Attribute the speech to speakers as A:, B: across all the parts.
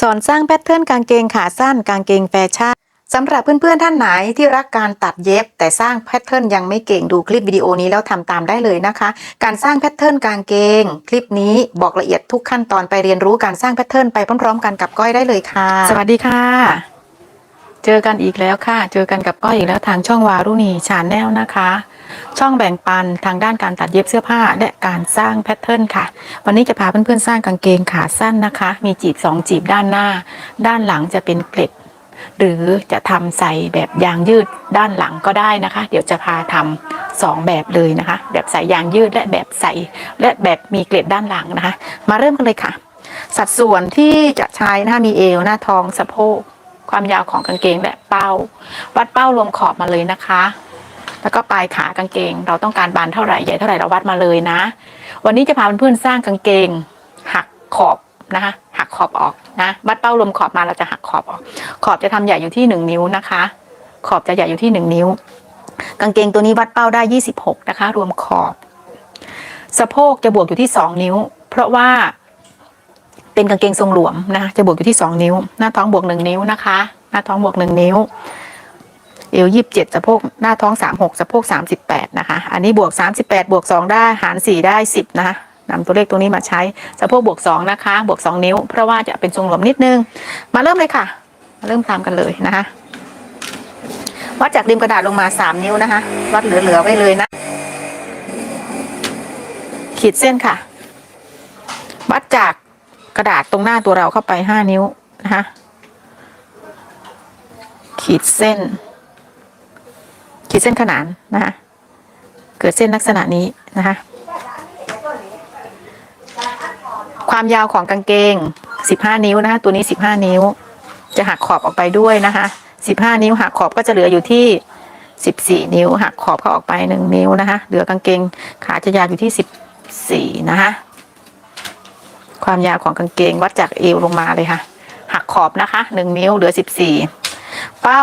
A: สอนสร้างแพทเทิร์นกางเกงขาสั้นกางเกงแฟชั่นสำหรับเพื่อนๆท่านไหนที่รักการตัดเย็บ แต่สร้างแพทเทิร์นยังไม่เก่งดูคลิปวิดีโอนี้แล้วทำตามได้เลยนะคะ การสร้างแพทเทิร์นกางเกง คลิปนี้บอกละเอียดทุกขั้นตอนไปเรียนรู้การสร้างแพทเทิร์นไปพร้อมๆ กันกับก้อยได้เลยค่ะ สวัสดีค่ะ เจอกันอีกแล้วค่ะ เจอกันกับก้อยอีกแล้วทางช่องวารุณีชาแนลนะคะ ช่องแบ่งปันทางด้านการตัดเย็บเสื้อผ้าและการสร้างแพทเทิร์นค่ะ วันนี้จะพาเพื่อนๆสร้างกางเกงขาสั้นนะคะ มีจีบสองจีบด้านหน้า ด้านหลังจะเป็นเกล็ด หรือจะทำใส่แบบยางยืดด้านหลังก็ได้นะคะ เดี๋ยวจะพาทำสองแบบเลยนะคะ แบบใส่ยางยืดและแบบใส่และแบบมีเกล็ดด้านหลังนะคะ มาเริ่มกันเลยค่ะ สัดส่วนที่จะใช้นะคะมีเอวหน้าท้องสะโพก ความยาวของกางเกงแบบเป้า วัดเป้ารวมขอบมาเลยนะคะ แล้วก็ปลายขากางเกง เราต้องการบานเท่าไหร่ใหญ่เท่าไหร่เราวัดมาเลยนะ วันนี้จะพาเพื่อนๆสร้างกางเกง หักขอบนะคะหักขอบออกนะวัดเป้ารวมขอบมาเราจะหักขอบออก ขอบจะทำใหญ่อยู่ที่หนึ่งนิ้วนะคะ ขอบจะใหญ่อยู่ที่หนึ่งนิ้ว กางเกงตัวนี้วัดเป้าได้ยี่สิบหกนะคะ รวมขอบ สะโพกจะบวกอยู่ที่สองนิ้ว เพราะว่า เป็นกางเกงทรงหลวมนะคะจะบวกอยู่ที่สองนิ้ว หน้าท้องบวกหนึ่งนิ้วนะคะ หน้าท้องบวกหนึ่งนิ้ว เอวยี่สิบเจ็ดสะโพกหน้าท้องสามหกสะโพกสามสิบแปดนะคะ อันนี้บวกสามสิบแปดบวกสองได้หารสี่ได้สิบนะคะนำตัวเลขตรงนี้มาใช้สะโพกบวกสองนะคะ บวกสองนิ้ว เพราะว่าจะเป็นทรงหลวมนิดนึง มาเริ่มเลยค่ะ มาเริ่มตามกันเลยนะคะวัดจากริมกระดาษลงมาสามนิ้วนะคะวัดเหลือๆไว้เลยนะ ขีดเส้นค่ะ วัดจาก ระดาษตรงหน้าตัวเราเข้าไปห้านิ้วนะคะขีดเส้น ขีดเส้นขนานนะคะเกิดเส้นลักษณะนี้นะคะความยาวของกางเกง 15 นิ้วนะคะตัวนี้ 15 นิ้ว จะหักขอบออกไปด้วยนะคะ15 นิ้วหักขอบก็จะเหลืออยู่ที่ 14 นิ้วหักขอบเขาออกไป 1 นิ้วนะคะเหลือกางเกงขาจะยาวอยู่ที่ 14 นะคะ ความยาวของกางเกงวัดจากเอวลงมาเลยค่ะ หักขอบนะคะ1นิ้วเหลือ14เป้า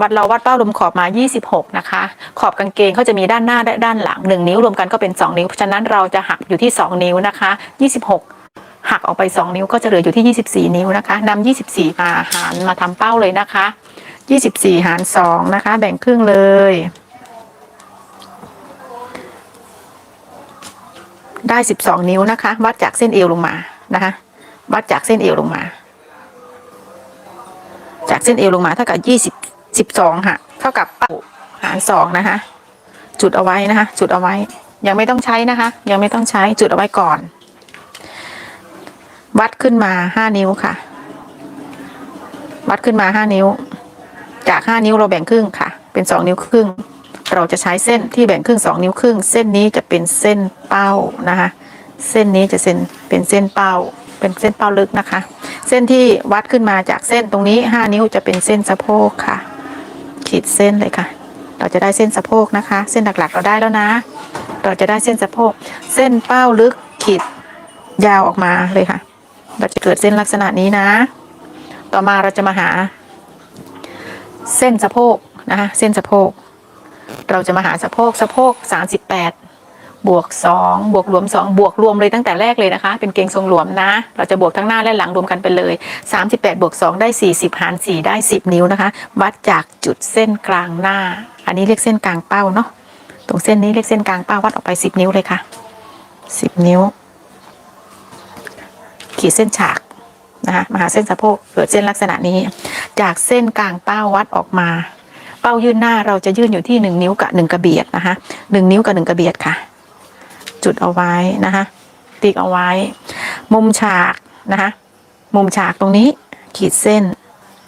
A: วัดเราวัดเป้ารวมขอบมา 26 นะคะ ขอบกางเกงเขาจะมีด้านหน้าและด้านหลัง 1 นิ้วรวมกันก็เป็น 2 นิ้ว เพราะฉะนั้นเราจะหักอยู่ที่ 2 นิ้วนะคะ 26 หักออกไป 2 นิ้วก็จะเหลืออยู่ที่ 24 นิ้วนะคะนำ24 มาหารมาทำเป้าเลยนะคะ 24 หาร 2 นะคะ แบ่งครึ่งเลย ได้12นิ้วนะคะ วัดจากเส้นเอวลงมานะคะ วัดจากเส้นเอวลงมา จากเส้นเอวลงมาเท่ากับยี่สิบสิบสองค่ะเท่ากับป้าหารสองนะคะ จุดเอาไว้นะคะ จุดเอาไว้ ยังไม่ต้องใช้นะคะ ยังไม่ต้องใช้จุดเอาไว้ก่อน วัดขึ้นมาห้านิ้วค่ะ วัดขึ้นมาห้านิ้ว จากห้านิ้วเราแบ่งครึ่งค่ะ เป็นสองนิ้วครึ่ง เราจะใช้เส้นที่แบ่งครึ่งสองนิ้วครึ่ง เส้นนี้จะเป็นเส้นเป้านะคะ เส้นนี้จะเส้นเป็นเส้นเป้า เป็นเส้นเป้าลึกนะคะ เส้นที่วัดขึ้นมาจากเส้นตรงนี้ห้านิ้วจะเป็นเส้นสะโพกค่ะ ขีดเส้นเลยค่ะ เราจะได้เส้นสะโพกนะคะ เส้นหลักๆเราได้แล้วนะ เราจะได้เส้นสะโพก เส้นเป้าลึกขีดยาวออกมาเลยค่ะ เราจะเกิดเส้นลักษณะนี้นะ ต่อมาเราจะมาหา เส้นสะโพกนะคะ เส้นสะโพก เราจะมาหาสะโพกสะโพกสามสิบแปดบวกสองบวกรวมสองบวกรวมเลยตั้งแต่แรกเลยนะคะ เป็นเกงทรงหลวมนะ เราจะบวกทั้งหน้าและหลังรวมกันไปเลยสามสิบแปดบวกสองได้สี่สิบหารสี่ได้สิบนิ้วนะคะ วัดจากจุดเส้นกลางหน้า อันนี้เรียกเส้นกลางเป้าเนาะ ตรงเส้นนี้เรียกเส้นกลางเป้าวัดออกไปสิบนิ้วเลยค่ะสิบนิ้ว ขีดเส้นฉากนะคะมาหาเส้นสะโพกเกิดเส้นลักษณะนี้ จากเส้นกลางเป้าวัดออกมา เป้ายื่นหน้าเราจะยื่นอยู่ที่หนึ่งนิ้วกับหนึ่งกระเบียดนะคะหนึ่งนิ้วกับหนึ่งกระเบียดค่ะ จุดเอาไว้นะคะติ๊กเอาไว้ มุมฉากนะคะมุมฉากตรงนี้ขีดเส้น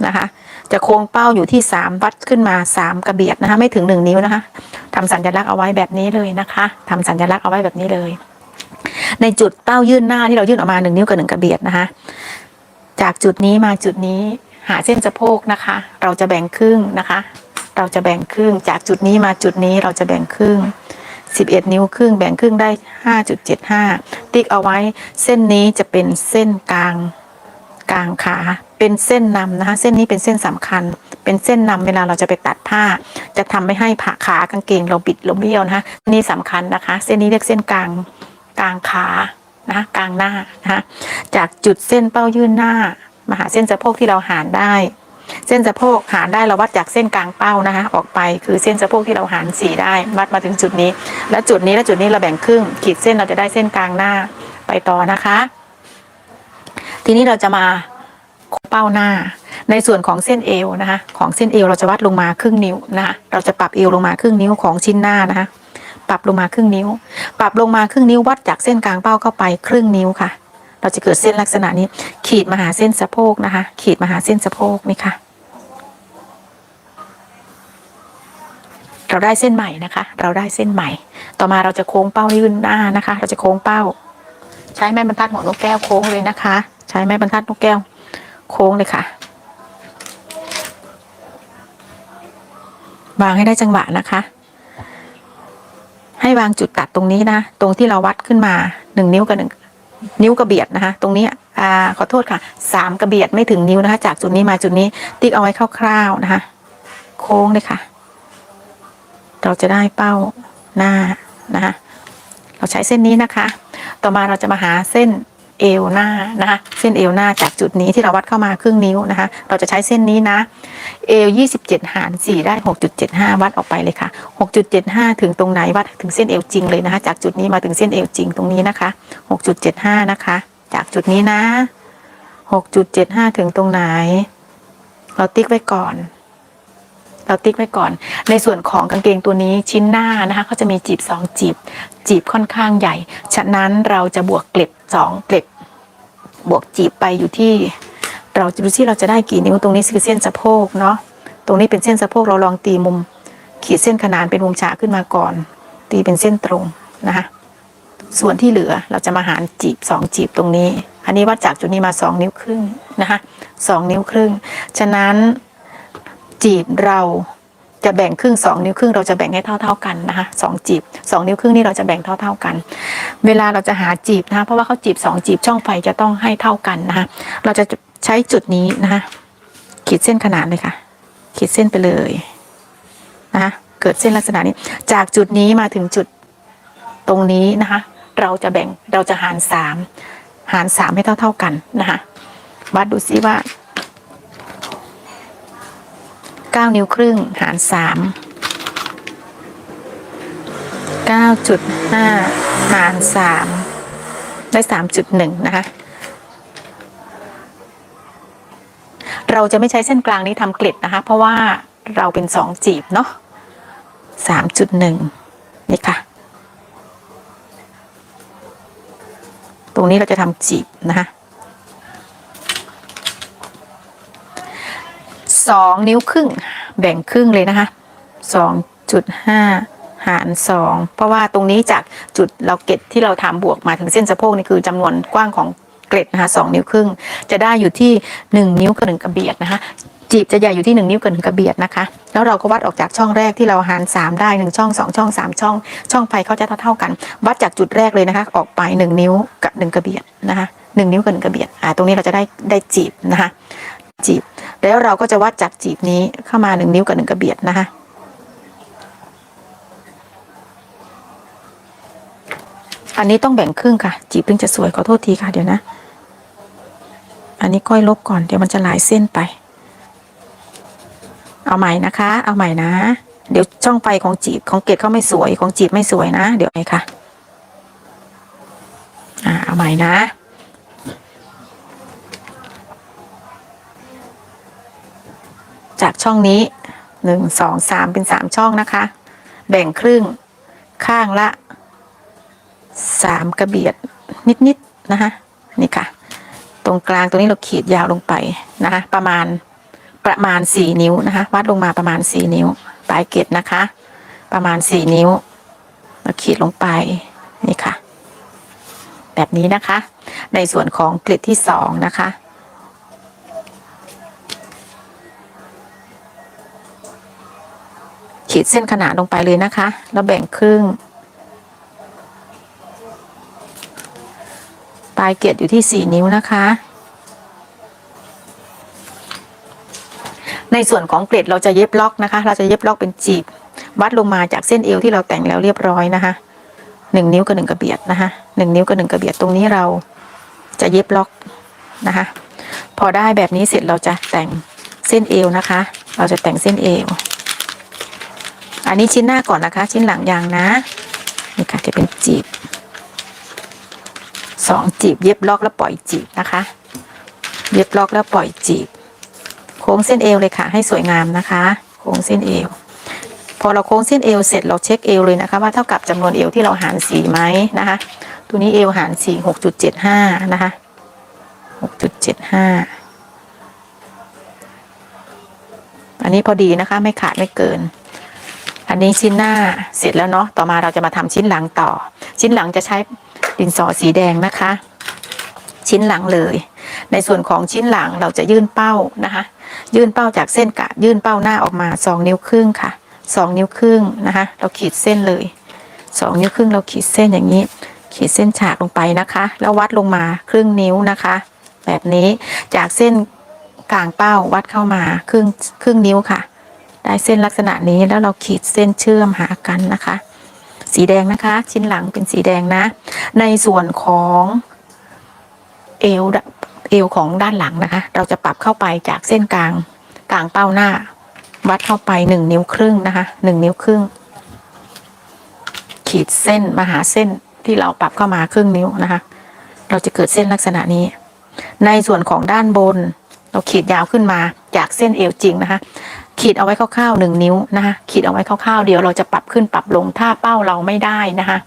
A: นะคะ จะโค้งเป้าอยู่ที่สามวัดขึ้นมาสามกระเบียดนะคะ ไม่ถึงหนึ่งนิ้วนะคะทำสัญลักษณ์เอาไว้แบบนี้เลยนะคะทำสัญลักษณ์เอาไว้แบบนี้เลย ในจุดเป้ายื่นหน้าที่เรายื่นออกมาหนึ่งนิ้วกับหนึ่งกระเบียดนะคะ จากจุดนี้มาจุดนี้หาเส้นสะโพกนะคะ เราจะแบ่งครึ่งนะคะ เราจะแบ่งครึ่ง จากจุดนี้มาจุดนี้เราจะแบ่งครึ่ง 11 นิ้วครึ่ง แบ่งครึ่งได้ 5.75 ติ๊กเอาไว้เส้นนี้จะเป็นเส้นกลางกลางขาเป็นเส้นนำนะคะเส้นนี้เป็นเส้นสำคัญ เป็นเส้นนำเวลาเราจะไปตัดผ้า จะทำไม่ให้ผ่าขากางเกงเราบิดเราเบี้ยวนะคะนี่สำคัญนะคะ เส้นนี้เรียกเส้นกลางกลางขานะคะกลางหน้านะคะจากจุดเส้นเป้ายื่นหน้ามาหาเส้นสะโพกที่เราหารได้ เส้นสะโพกหารได้เราวัดจากเส้นกลางเป้านะคะ ออกไปคือเส้นสะโพกที่เราหารสี่ได้วัดมาถึงจุดนี้ แล้วจุดนี้และจุดนี้เราแบ่งครึ่ง ขีดเส้นเราจะได้เส้นกลางหน้าไปต่อนะคะ ทีนี้เราจะมาเป้าหน้า ในส่วนของเส้นเอวนะคะ ของเส้นเอวเราจะวัดลงมาครึ่งนิ้วนะคะเราจะปรับเอวลงมาครึ่งนิ้วของชิ้นหน้านะคะ ปรับลงมาครึ่งนิ้ว ปรับลงมาครึ่งนิ้ววัดจากเส้นกลางเป้าเข้าไปครึ่งนิ้วค่ะ เราจะเกิดเส้นลักษณะนี้ ขีดมาหาเส้นสะโพกนะคะ ขีดมาหาเส้นสะโพกนี่ค่ะ เราได้เส้นใหม่นะคะ เราได้เส้นใหม่ ต่อมาเราจะโค้งเป้ายื่นหน้านะคะ เราจะโค้งเป้า ใช้ไม้บรรทัดหัวนกแก้วโค้งเลยนะคะ ใช้ไม้บรรทัดนกแก้ว โค้งเลยค่ะวางให้ได้จังหวะนะคะ ให้วางจุดตัดตรงนี้นะ ตรงที่เราวัดขึ้นมาหนึ่งนิ้วกับหนึ่ง นิ้วกระเบียดนะคะ ตรงนี้อ่าขอโทษค่ะสามกระเบียดไม่ถึงนิ้วนะคะ จากจุดนี้มาจุดนี้ ติ๊กเอาไว้คร่าวๆนะคะ โค้งเลยค่ะ เราจะได้เป้าหน้านะคะ เราใช้เส้นนี้นะคะ ต่อมาเราจะมาหาเส้น เอวหน้านะคะเส้นเอวหน้าจากจุดนี้ที่เราวัดเข้ามาครึ่งนิ้วนะคะ เราจะใช้เส้นนี้นะเอว27 หาร 4 ได้ 6.75 วัดออกไปเลยค่ะ 6.75 ถึงตรงไหนวัดถึงเส้นเอวจริงเลยนะคะ จากจุดนี้มาถึงเส้นเอวจริงตรงนี้นะคะ 6.75 นะคะ จากจุดนี้นะ 6.75 ถึงตรงไหน เราติ๊กไว้ก่อนเราติ๊กไว้ก่อน ในส่วนของกางเกงตัวนี้ชิ้นหน้านะคะเขาจะมีจีบสองจีบ จีบค่อนข้างใหญ่ ฉะนั้นเราจะบวกเกล็ด สองเกล็ดบวกจีบไปอยู่ที่ เราจะดูที่เราจะได้กี่นิ้วตรงนี้คือเส้นสะโพกเนาะตรงนี้เป็นเส้นสะโพกเราลองตีมุม ขีดเส้นขนานเป็นมุมฉากขึ้นมาก่อน ตีเป็นเส้นตรงนะคะส่วนที่เหลือเราจะมาหารจีบสองจีบตรงนี้ อันนี้วัดจากจุดนี้มาสองนิ้วครึ่งนะคะสองนิ้วครึ่ง ฉะนั้นจีบเรา จะแบ่งครึ่งสองนิ้วครึ่งเราจะแบ่งให้เท่า ๆกันนะคะสองจีบสองนิ้วครึ่งนี่เราจะแบ่งเท่า ๆกัน เวลาเราจะหาจีบนะคะเพราะว่าเขาจีบสองจีบช่องไฟจะต้องให้เท่ากันนะคะเราจะใช้จุดนี้นะคะขีดเส้นขนาดเลยค่ะ ขีดเส้นไปเลยนะคะเกิดเส้นลักษณะนี้ จากจุดนี้มาถึงจุดตรงนี้นะคะ เราจะแบ่งเราจะหารสามหารสามให้เท่า ๆกันนะคะวัดดูซิว่า เก้านิ้วครึ่งหารสามเก้าจุดห้าหารสามได้สามจุดหนึ่งนะคะ เราจะไม่ใช้เส้นกลางนี้ทำกล็ดนะคะ เพราะว่าเราเป็นสองจีบเนาะสามจุดหนึ่งนี่ค่ะ ตรงนี้เราจะทำจีบนะคะ สองนิ้วครึ่ง แบ่งครึ่งเลยนะคะสองจุดห้าหารสองเพราะว่าตรงนี้จากจุดเราเก็ตที่เราทำบวกมาถึงเส้นสะโพกนี่คือจำนวนกว้างของเกล็ดนะคะสองนิ้วครึ่ง จะได้อยู่ที่หนึ่งนิ้วกับหนึ่งกระเบียดนะคะ จีบจะใหญ่อยู่ที่หนึ่งนิ้วกับหนึ่งกระเบียดนะคะ แล้วเราก็วัดออกจากช่องแรกที่เราหารสามได้หนึ่งช่องสองช่องสามช่อง ช่องไฟเขาจะเท่าเท่ากัน วัดจากจุดแรกเลยนะคะ ออกไปหนึ่งนิ้วกับหนึ่งกระเบียดนะคะหนึ่งนิ้วกับหนึ่งกระเบียดอ่าตรงนี้เราจะได้ได้จีบนะคะ จีบ แล้วเราก็จะวัดจากจีบนี้เข้ามาหนึ่งนิ้วกับหนึ่งกระเบียดนะคะอันนี้ต้องแบ่งครึ่งค่ะ จีบถึงจะสวยขอโทษทีค่ะเดี๋ยวนะ อันนี้ก้อยลบก่อนเดี๋ยวมันจะหลายเส้นไป เอาใหม่นะคะ เอาใหม่นะ เดี๋ยวช่องไฟของจีบของเกดเขาไม่สวยของจีบไม่สวยนะ เดี๋ยวไงค่ะ อ่าเอาใหม่นะ จากช่องนี้หนึ่งสองสามเป็นสามช่องนะคะ แบ่งครึ่งข้างละสามกระเบียดนิดๆนะคะนี่ค่ะ ตรงกลางตรงนี้เราขีดยาวลงไปนะคะ ประมาณประมาณสี่นิ้วนะคะ วัดลงมาประมาณสี่นิ้ว ปลายเกล็ดนะคะ ประมาณสี่นิ้วเราขีดลงไปนี่ค่ะ แบบนี้นะคะ ในส่วนของเกล็ดที่สองนะคะ ขีดเส้นขนาดลงไปเลยนะคะ แล้วแบ่งครึ่ง ปลายเกล็ดอยู่ที่สี่นิ้วนะคะ ในส่วนของเกล็ดเราจะเย็บล็อกนะคะ เราจะเย็บล็อกเป็นจีบ วัดลงมาจากเส้นเอวที่เราแต่งแล้วเรียบร้อยนะคะหนึ่งนิ้วกับหนึ่งกระเบียดนะคะหนึ่งนิ้วกับหนึ่งกระเบียดตรงนี้เราจะเย็บล็อกนะคะ พอได้แบบนี้เสร็จเราจะแต่งเส้นเอวนะคะ เราจะแต่งเส้นเอว อันนี้ชิ้นหน้าก่อนนะคะ ชิ้นหลังยางนะนี่ค่ะจะเป็นจีบสองจีบ เย็บล็อกแล้วปล่อยจีบนะคะ เย็บล็อกแล้วปล่อยจีบ โค้งเส้นเอวเลยค่ะ ให้สวยงามนะคะ โค้งเส้นเอว พอเราโค้งเส้นเอวเสร็จเราเช็คเอวเลยนะคะ ว่าเท่ากับจำนวนเอวที่เราหารสีไหมนะคะ ตัวนี้เอวหารสี่หกจุดเจ็ดห้านะคะหกจุดเจ็ดห้าอันนี้พอดีนะคะ ไม่ขาดไม่เกิน นนี้ชิ้นหน้าเสร็จแล้วเนาะต่อมาเราจะมาทำชิ้นหลังต่อ ชิ้นหลังจะใช้ดินสอสีแดงนะคะ ชิ้นหลังเลย ในส่วนของชิ้นหลังเราจะยื่นเป้านะคะ ยื่นเป้าจากเส้นกะยื่นเป้าหน้าออกมาสองนิ้วครึ่งค่ะสองนิ้วครึ่งนะคะ เราขีดเส้นเลยสองนิ้วครึ่งเราขีดเส้นอย่างนี้ ขีดเส้นฉากลงไปนะคะ แล้ววัดลงมาครึ่งนิ้วนะคะ แบบนี้จากเส้นกลางเป้าวัดเข้ามาครึ่งครึ่งนิ้วค่ะ ได้เส้นลักษณะนี้แล้วเราขีดเส้นเชื่อมหากันนะคะ สีแดงนะคะ ชิ้นหลังเป็นสีแดงนะ ในส่วนของเอวเอวของด้านหลังนะคะ เราจะปรับเข้าไปจากเส้นกลางกลางเป้าหน้า วัดเข้าไปหนึ่งนิ้วครึ่งนะคะหนึ่งนิ้วครึ่ง ขีดเส้นมาหาเส้นที่เราปรับเข้ามาครึ่งนิ้วนะคะ เราจะเกิดเส้นลักษณะนี้ ในส่วนของด้านบน เราขีดยาวขึ้นมาจากเส้นเอวจริงนะคะ ขีดเอาไว้คร่าวๆหนึ่งนิ้วนะคะขีดเอาไว้คร่าวๆเดี๋ยวเราจะปรับขึ้นปรับลงถ้าเป้าเราไม่ได้นะคะ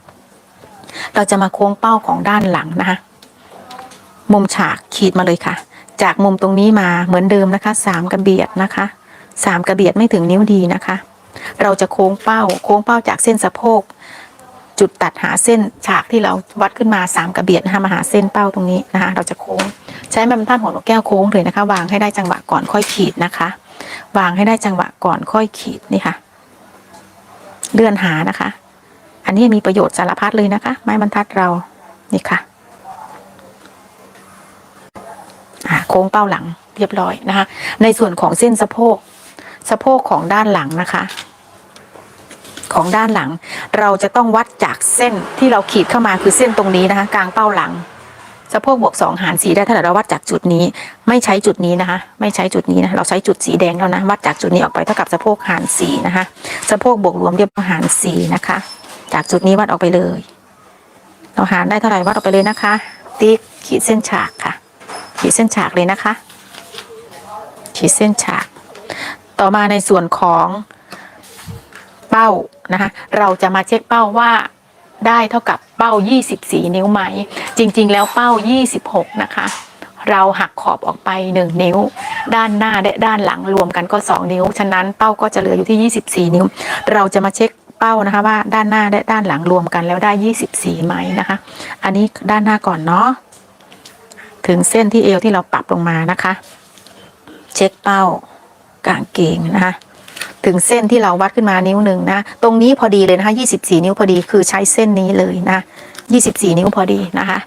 A: เราจะมาโค้งเป้าของด้านหลังนะคะมุมฉากขีดมาเลยค่ะ จากมุมตรงนี้มาเหมือนเดิมนะคะสามกระเบียดนะคะสามกระเบียดไม่ถึงนิ้วดีนะคะ เราจะโค้งเป้า โค้งเป้าจากเส้นสะโพก จุดตัดหาเส้นฉากที่เราวัดขึ้นมาสามกระเบียดนะคะมาหาเส้นเป้าตรงนี้นะคะ เราจะโค้ง ใช้ไม้บรรทัดหัวนกแก้วโค้งเลยนะคะ วางให้ได้จังหวะก่อนค่อยขีดนะคะ วางให้ได้จังหวะก่อนค่อยขีดนี่ค่ะ เลื่อนหานะคะ อันนี้มีประโยชน์สารพัดเลยนะคะ ไม้บรรทัดเรานี่ค่ะโค้งเป้าหลังเรียบร้อยนะคะ ในส่วนของเส้นสะโพกสะโพกของด้านหลังนะคะ ของด้านหลัง เราจะต้องวัดจากเส้นที่เราขีดเข้ามาคือเส้นตรงนี้นะคะ กลางเป้าหลัง สะโพกบวกสองหารสีได้ถ้าเราวัดจากจุดนี้ ไม่ใช้จุดนี้นะคะ ไม่ใช้จุดนี้นะเราใช้จุดสีแดงแล้วนะวัดจากจุดนี้ออกไปเท่ากับสะโพกหารสีนะคะสะโพกบวกรวมเรียบหารสีนะคะ จากจุดนี้วัดออกไปเลย เราหารได้เท่าไหร่วัดออกไปเลยนะคะ ติ๊กขีดเส้นฉากค่ะ ขีดเส้นฉากเลยนะคะ ขีดเส้นฉาก ต่อมาในส่วนของเป้านะคะ เราจะมาเช็คเป้าว่า ได้เท่ากับเป้า 24 นิ้วไหม จริงๆ แล้วเป้า 26 นะคะ เราหักขอบออกไป 1 นิ้ว ด้านหน้าและด้านหลังรวมกันก็ 2 นิ้ว ฉะนั้นเป้าก็จะเหลืออยู่ที่ 24 นิ้ว เราจะมาเช็คเป้านะคะว่าด้านหน้าและด้านหลังรวมกันแล้วได้ 24 ไหมนะคะ อันนี้ด้านหน้าก่อนเนาะ ถึงเส้นที่เอวที่เราปรับลงมานะคะ เช็คเป้ากางเกงนะคะ ถึงเส้นที่เราวัดขึ้นมานิ้วหนึ่งนะ ตรงนี้พอดีเลยนะคะ24 นิ้วพอดีคือใช้เส้นนี้เลยนะ 24 นิ้วพอดีนะคะ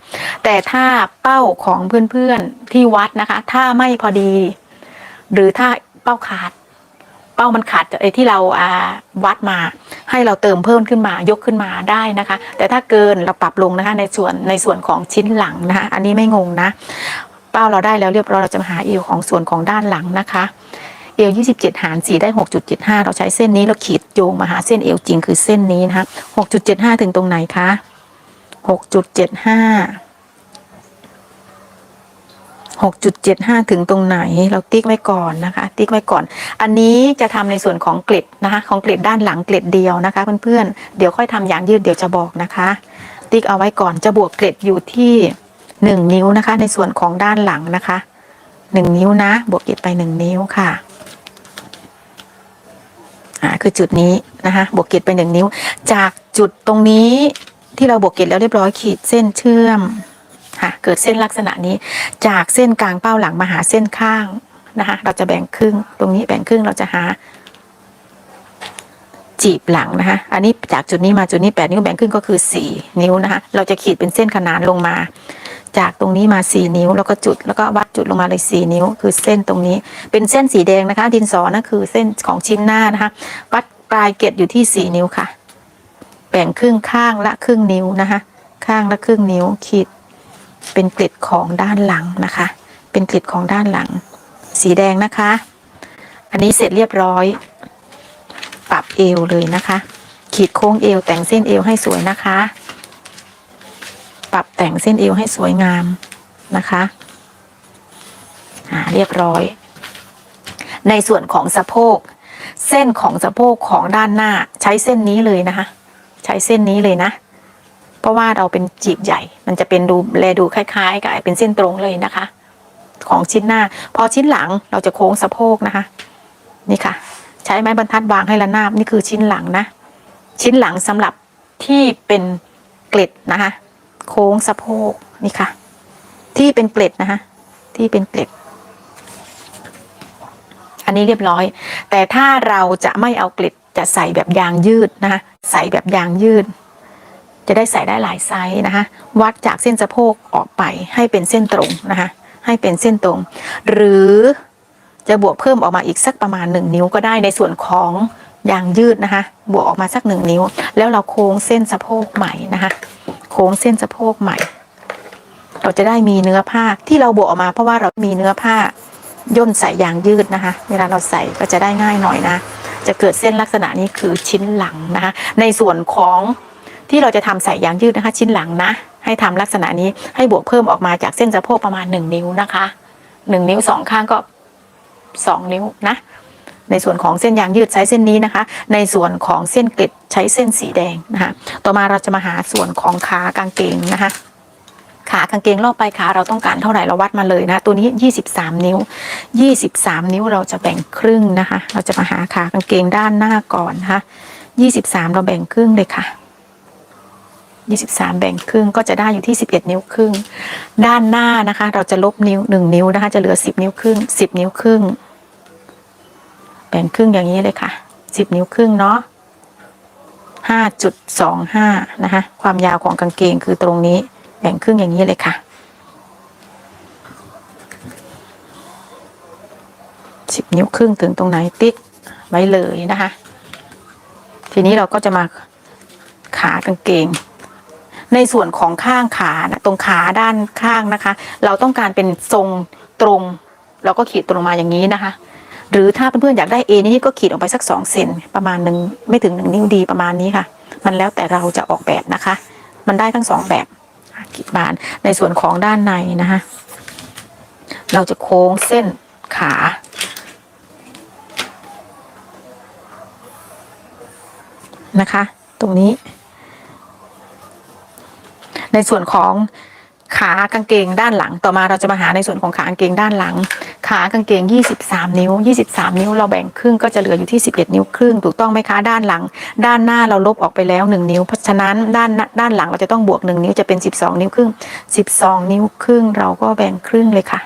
A: แต่ถ้าเป้าของเพื่อนๆที่วัดนะคะ ถ้าไม่พอดี หรือถ้าเป้าขาด เป้ามันขาดจากไอ้ที่เราาวัดมา ให้เราเติมเพิ่มขึ้นมายกขึ้นมาได้นะคะ แต่ถ้าเกินเราปรับลงนะคะในส่วนในส่วนของชิ้นหลังนะคะ อันนี้ไม่งงนะ เป้าเราได้แล้วเรียบร้อยเราจะมาหาเอวของส่วนของด้านหลังนะคะ เอว27หาร4ได้6.75เราใช้เส้นนี้เราขีดโยงมาหาเส้นเอวจริงคือเส้นนี้นะคะ6.75ถึงตรงไหนคะ6.75 6.75ถึงตรงไหนเราติ๊กไว้ก่อนนะคะ ติ๊กไว้ก่อน อันนี้จะทำในส่วนของเกล็ดนะคะ ของเกล็ดด้านหลังเกล็ดเดียวนะคะเพื่อนๆเดี๋ยวค่อยทำยางยืดเดี๋ยวจะบอกนะคะ ติ๊กเอาไว้ก่อนจะบวกเกล็ดอยู่ที่หนึ่งนิ้วนะคะ ในส่วนของด้านหลังนะคะหนึ่งนิ้วนะ บวกเกล็ดไปหนึ่งนิ้วค่ะ อ่าคือจุดนี้นะคะบวกเกล็ดไปหนึ่งนิ้ว จากจุดตรงนี้ที่เราบวกเกล็ดแล้วเรียบร้อยขีดเส้นเชื่อมค่ะเกิดเส้นลักษณะนี้จากเส้นกลางเป้าหลังมาหาเส้นข้างนะคะเราจะแบ่งครึ่งตรงนี้แบ่งครึ่งเราจะหาจีบหลังนะคะ อันนี้จากจุดนี้มาจุดนี้แปดนิ้วแบ่งครึ่งก็คือสี่นิ้วนะคะ เราจะขีดเป็นเส้นขนานลงมา จากตรงนี้มาสี่นิ้ว แล้วก็จุดแล้วก็วัดจุดลงมาเลยสี่นิ้ว คือเส้นตรงนี้ เป็นเส้นสีแดงนะคะ ดินสอนั่นคือเส้นของชิ้นหน้านะคะ วัดปลายเกล็ดอยู่ที่สี่นิ้วค่ะ แบ่งครึ่งข้างละครึ่งนิ้วนะคะ ข้างละครึ่งนิ้วขีด เป็นเกล็ดของด้านหลังนะคะ เป็นเกลิดของด้านหลัง สีแดงนะคะ อันนี้เสร็จเรียบร้อย ปรับเอวเลยนะคะ ขีดโค้งเอวแต่งเส้นเอวให้สวยนะคะ ปรับแต่งเส้นเอวให้สวยงามนะคะอ่าเรียบร้อย ในส่วนของสะโพก เส้นของสะโพกของด้านหน้าใช้เส้นนี้เลยนะคะ ใช้เส้นนี้เลยนะ เพราะว่าเราเป็นจีบใหญ่ มันจะเป็นดูแลดูคล้ายๆ กับเป็นเส้นตรงเลยนะคะ ของชิ้นหน้า พอชิ้นหลังเราจะโค้งสะโพกนะคะ นี่ค่ะ ใช้ไม้บรรทัดวางให้ระนาบนี่คือชิ้นหลังนะ ชิ้นหลังสำหรับที่เป็นเกล็ดนะคะ โค้งสะโพกนี่ค่ะ ที่เป็นเกล็ดนะคะที่เป็นเกล็ด อันนี้เรียบร้อย แต่ถ้าเราจะไม่เอาเกล็ดจะใส่แบบยางยืดนะคะใส่แบบยางยืด จะได้ใส่ได้หลายไซส์นะคะวัดจากเส้นสะโพกออกไปให้เป็นเส้นตรงนะคะให้เป็นเส้นตรง หรือจะบวกเพิ่มออกมาอีกสักประมาณหนึ่งนิ้วก็ได้ในส่วนของยางยืดนะคะ บวกออกมาสักหนึ่งนิ้ว แล้วเราโค้งเส้นสะโพกใหม่นะคะ โค้งเส้นสะโพกใหม่ เราจะได้มีเนื้อผ้าที่เราบวกออกมา เพราะว่าเรามีเนื้อผ้าย่นใส่ยางยืดนะคะ เวลาเราใส่ก็จะได้ง่ายหน่อยนะ จะเกิดเส้นลักษณะนี้คือชิ้นหลังนะคะ ในส่วนของที่เราจะทำใส่ยางยืดนะคะ ชิ้นหลังนะ ให้ทำลักษณะนี้ให้บวกเพิ่มออกมาจากเส้นสะโพกประมาณหนึ่งนิ้วนะคะหนึ่งนิ้วสองข้างก็สองนิ้วนะ ในส่วนของเส้นยางยืดใช้เส้นนี้นะคะ ในส่วนของเส้นเกล็ดใช้เส้นสีแดงนะคะ ต่อมาเราจะมาหาส่วนของขากางเกงนะคะขากางเกงรอบไปขาเราต้องการเท่าไหร่เราวัดมาเลยนะ ตัวนี้ 23 นิ้ว 23 นิ้วเราจะแบ่งครึ่งนะคะ เราจะมาหาขากางเกงด้านหน้าก่อนนะคะ23 เราแบ่งครึ่งเลยค่ะ 23 แบ่งครึ่งก็จะได้อยู่ที่ 11 นิ้วครึ่ง ด้านหน้านะคะ เราจะลบนิ้ว 1 นิ้วนะคะ จะเหลือ 10 นิ้วครึ่ง 10 นิ้วครึ่ง แบ่งครึ่งอย่างนี้เลยค่ะ10นิ้วครึ่งเนาะ5.25นะคะ ความยาวของกางเกงคือตรงนี้ แบ่งครึ่งอย่างนี้เลยค่ะ10นิ้วครึ่งถึงตรงไหนติ๊กไว้เลยนะคะ ทีนี้เราก็จะมาขากางเกง ในส่วนของข้างขานะตรงขาด้านข้างนะคะ เราต้องการเป็นทรงตรง เราก็ขีดตรงมาอย่างนี้นะคะ หรือถ้าเพื่อนๆอยากได้เอนี่ก็ขีดออกไปสักสองเซนประมาณหนึ่งไม่ถึงหนึ่งนิ้วดีประมาณนี้ค่ะ มันแล้วแต่เราจะออกแบบนะคะ มันได้ทั้งสองแบบขีดบานในส่วนของด้านในนะคะเราจะโค้งเส้นขานะคะ ตรงนี้ ในส่วนของขากางเกงด้านหลังต่อมาเราจะมาหาในส่วนของขากางเกงด้านหลัง ขากางเกง 23 นิ้ว 23 นิ้ว เราแบ่งครึ่งก็จะเหลืออยู่ที่ 11 นิ้วครึ่ง ถูกต้องไหมคะด้านหลัง ด้านหน้าเราลบออกไปแล้ว 1 นิ้ว เพราะฉะนั้นด้านด้านหลังเราจะต้องบวก 1 นิ้วจะเป็น 12 นิ้วครึ่ง 12 นิ้วครึ่งเราก็แบ่งครึ่งเลยค่ะ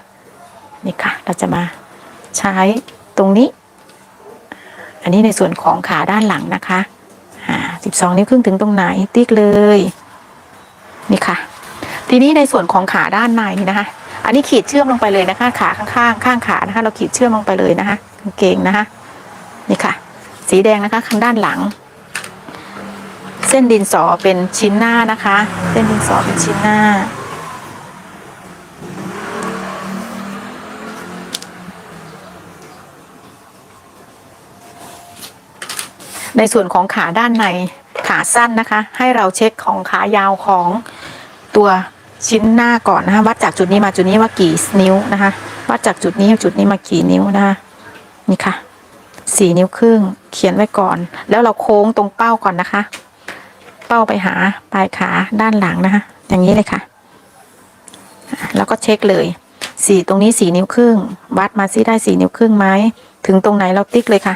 A: นี่ค่ะ เราจะมาใช้ตรงนี้ อันนี้ในส่วนของขาด้านหลังนะคะอ่า12 นิ้วครึ่งถึงตรงไหนติ๊กเลยนี่ค่ะ ทีนี้ในส่วนของขาด้านในนะคะ อันนี้ขีดเชื่อมลงไปเลยนะคะ ขาข้างๆข้างขานะคะ เราขีดเชื่อมลงไปเลยนะคะกางเกงนะคะ นี่ค่ะ สีแดงนะคะข้างด้านหลัง เส้นดินสอเป็นชิ้นหน้านะคะ เส้นดินสอเป็นชิ้นหน้าในส่วนของขาด้านในขาสั้นนะคะ ให้เราเช็คของขายาวของตัว ชิ้นหน้าก่อนนะคะวัดจากจุดนี้มาจุดนี้ว่ากี่นิ้วนะคะวัดจากจุดนี้จุดนี้มากี่นิ้วนะคะนี่ค่ะสี่นิ้วครึ่งเขียนไว้ก่อน แล้วเราโค้งตรงเป้าก่อนนะคะ เป้าไปหาปลายขาด้านหลังนะคะ อย่างนี้เลยค่ะ แล้วก็เช็คเลยสี่ตรงนี้สี่นิ้วครึ่ง วัดมาซิได้สี่นิ้วครึ่งไหมถึงตรงไหนเราติ๊กเลยค่ะ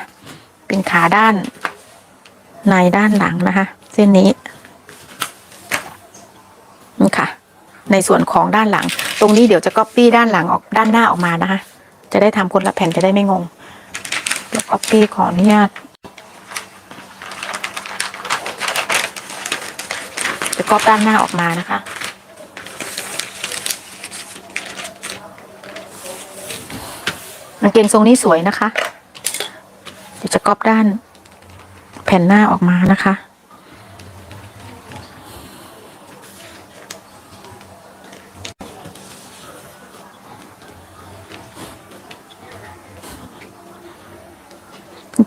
A: เป็นขาด้านในด้านหลังนะคะ เส้นนี้ค่ะ ในส่วนของด้านหลัง ตรงนี้เดี๋ยวจะก๊อปปี้ด้านหลังออกด้านหน้าออกมานะคะ จะได้ทำคนละแผ่นจะได้ไม่งงเดี๋ยวก๊อปปี้ขออนุญาตจะก๊อปด้านหน้าออกมานะคะกางเกงทรงนี้สวยนะคะ เดี๋ยวจะก๊อปด้านแผ่นหน้าออกมานะคะ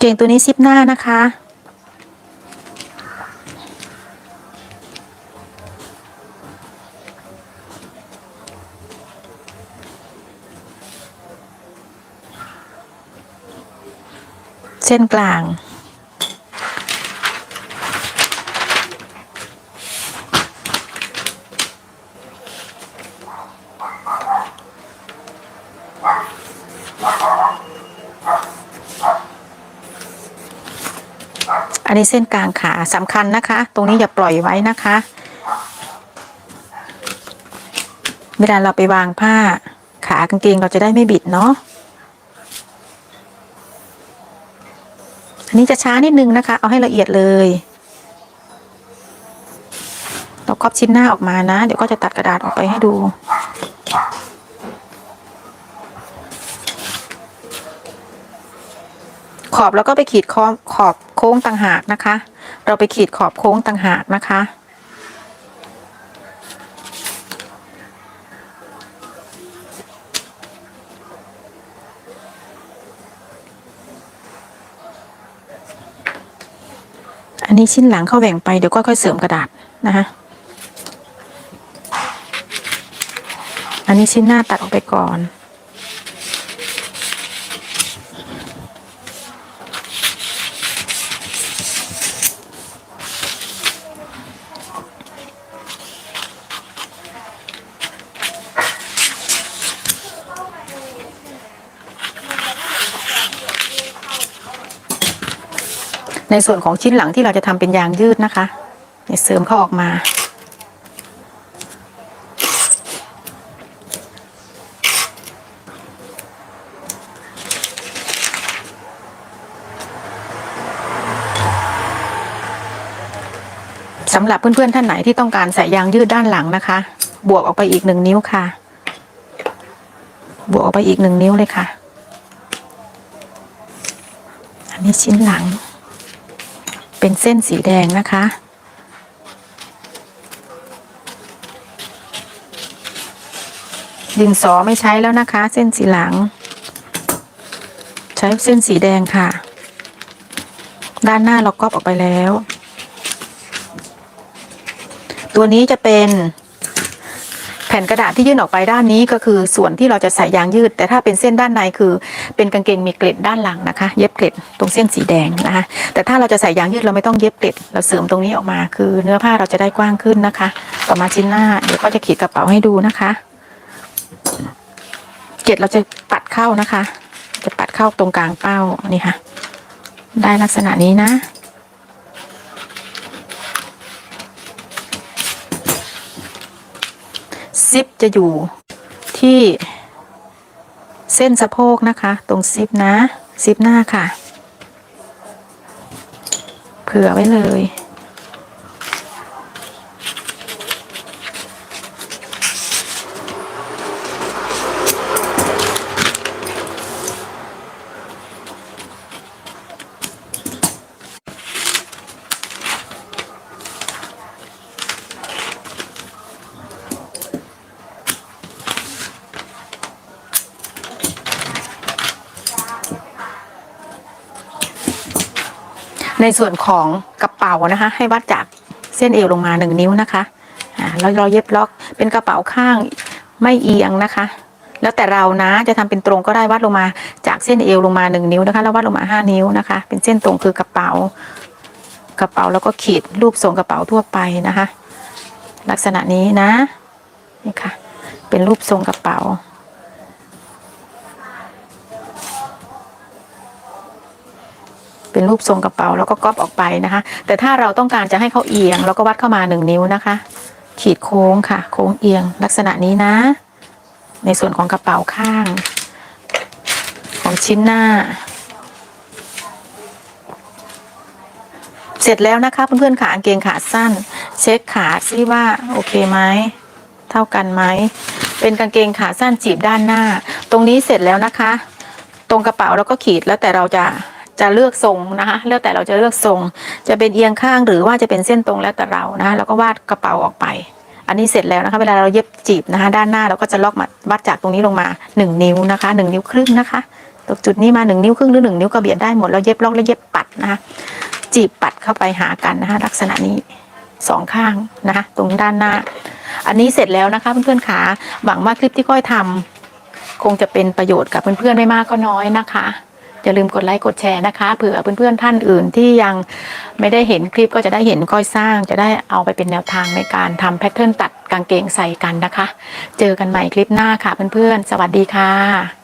A: เกงตัวนี้ซิปหน้านะคะ เส้นกลาง นนี้เส้นกลางขาสำคัญนะคะ ตรงนี้อย่าปล่อยไว้นะคะ เวลาเราไปวางผ้า ขากางเกงเราจะได้ไม่บิดเนาะอันนี้จะช้านิดนึงนะคะ เอาให้ละเอียดเลยเราก๊อปชิ้นหน้าออกมานะ เดี๋ยวก็จะตัดกระดาษออกไปให้ดูขอบแล้วก็ไปขีดขอบขอบ ค้งต่างหากนะคะ เราไปขีดขอบโค้งต่างหากนะคะ อันนี้ชิ้นหลังเข้าแหว่งไปเดี๋ยวก็ค่อยเสริมกระดาษนะคะอันนี้ชิ้นหน้าตัดออกไปก่อน ในส่วนของชิ้นหลังที่เราจะทำเป็นยางยืดนะคะเนี่ยเสริมเข้าออกมา สำหรับเพื่อนๆท่านไหนที่ต้องการใส่ยางยืดด้านหลังนะคะ บวกออกไปอีกหนึ่งนิ้วค่ะ บวกออกไปอีกหนึ่งนิ้วเลยค่ะ อันนี้ชิ้นหลัง เป็นเส้นสีแดงนะคะ ดินสอไม่ใช้แล้วนะคะ เส้นสีหลัง ใช้เส้นสีแดงค่ะ ด้านหน้าเราก๊อปออกไปแล้ว ตัวนี้จะเป็น ผ่นกระดาษที่ยื่นออกไปด้านนี้ก็คือส่วนที่เราจะใส่ยางยืด แต่ถ้าเป็นเส้นด้านในคือเป็นกางเกงมีเกล็ดด้านหลังนะคะ เย็บเกล็ดตรงเส้นสีแดงนะคะแต่ถ้าเราจะใส่ยางยืดเราไม่ต้องเย็บเกล็ดเราเสริมตรงนี้ออกมา คือเนื้อผ้าเราจะได้กว้างขึ้นนะคะ ต่อมาชิ้นหน้าเดี๋ยวก็จะขีดกระเป๋าให้ดูนะคะเกล็ดเราจะปัดเข้านะคะ จะปัดเข้าตรงกลางเป้านี่ค่ะ ได้ลักษณะนี้นะ ซิปจะอยู่ที่เส้นสะโพกนะคะ ตรงซิปนะ ซิปหน้าค่ะ เผื่อไว้เลย ในส่วนของกระเป๋านะคะ ให้วัดจากเส้นเอวลงมาหนึ่งนิ้วนะคะอ่าแล้วเราเย็บล็อกเป็นกระเป๋าข้างไม่เอียงนะคะ แล้วแต่เรานะจะทำเป็นตรงก็ได้วัดลงมาจากเส้นเอวลงมาหนึ่งนิ้วนะคะแล้ววัดลงมาห้านิ้วนะคะ เป็นเส้นตรงคือกระเป๋ากระเป๋าแล้วก็ขีดรูปทรงกระเป๋าทั่วไปนะคะ ลักษณะนี้นะนี่ค่ะ เป็นรูปทรงกระเป๋า เป็นรูปทรงกระเป๋าแล้วก็ก๊อปออกไปนะคะ แต่ถ้าเราต้องการจะให้เขาเอียงเราก็วัดเข้ามาหนึ่งนิ้วนะคะ ขีดโค้งค่ะ โค้งเอียงลักษณะนี้นะ ในส่วนของกระเป๋าข้าง ของชิ้นหน้า เสร็จแล้วนะคะเพื่อนๆขากางเกงขาสั้น เช็คขาซิว่าโอเคไหมเท่ากันไหมเป็นกางเกงขาสั้นจีบด้านหน้า ตรงนี้เสร็จแล้วนะคะ ตรงกระเป๋าเราก็ขีดแล้วแต่เราจะ จะเลือกทรงนะคะแล้วแต่เราจะเลือกทรง จะเป็นเอียงข้างหรือว่าจะเป็นเส้นตรงแล้วแต่เรานะแล้วก็วาดกระเป๋าออกไป อันนี้เสร็จแล้วนะคะเวลาเราเย็บจีบนะคะ ด้านหน้าเราก็จะลอกมาวัดจากตรงนี้ลงมาหนึ่งนิ้วนะคะหนึ่งนิ้วครึ่งนะคะตกจุดนี้มาหนึ่งนิ้วครึ่งหรือหนึ่งนิ้วก็เบียดได้หมดแล้วเย็บล็อกแล้วเย็บปัดนะคะจีบปัดเข้าไปหากันนะคะลักษณะนี้สองข้างนะคะตรงด้านหน้า อันนี้เสร็จแล้วนะคะเพื่อนๆขาหวังว่าคลิปที่ก้อยทำคงจะเป็นประโยชน์กับเพื่อนๆไม่มากก็น้อยนะคะ อย่าลืมกดไลค์กดแชร์นะคะเผื่อเพื่อนๆท่านอื่นที่ยังไม่ได้เห็นคลิปก็จะได้เห็นก้อยสร้าง จะได้เอาไปเป็นแนวทางในการทำแพทเทิร์นตัดกางเกงใส่กันนะคะ เจอกันใหม่คลิปหน้าค่ะเพื่อนๆ สวัสดีค่ะ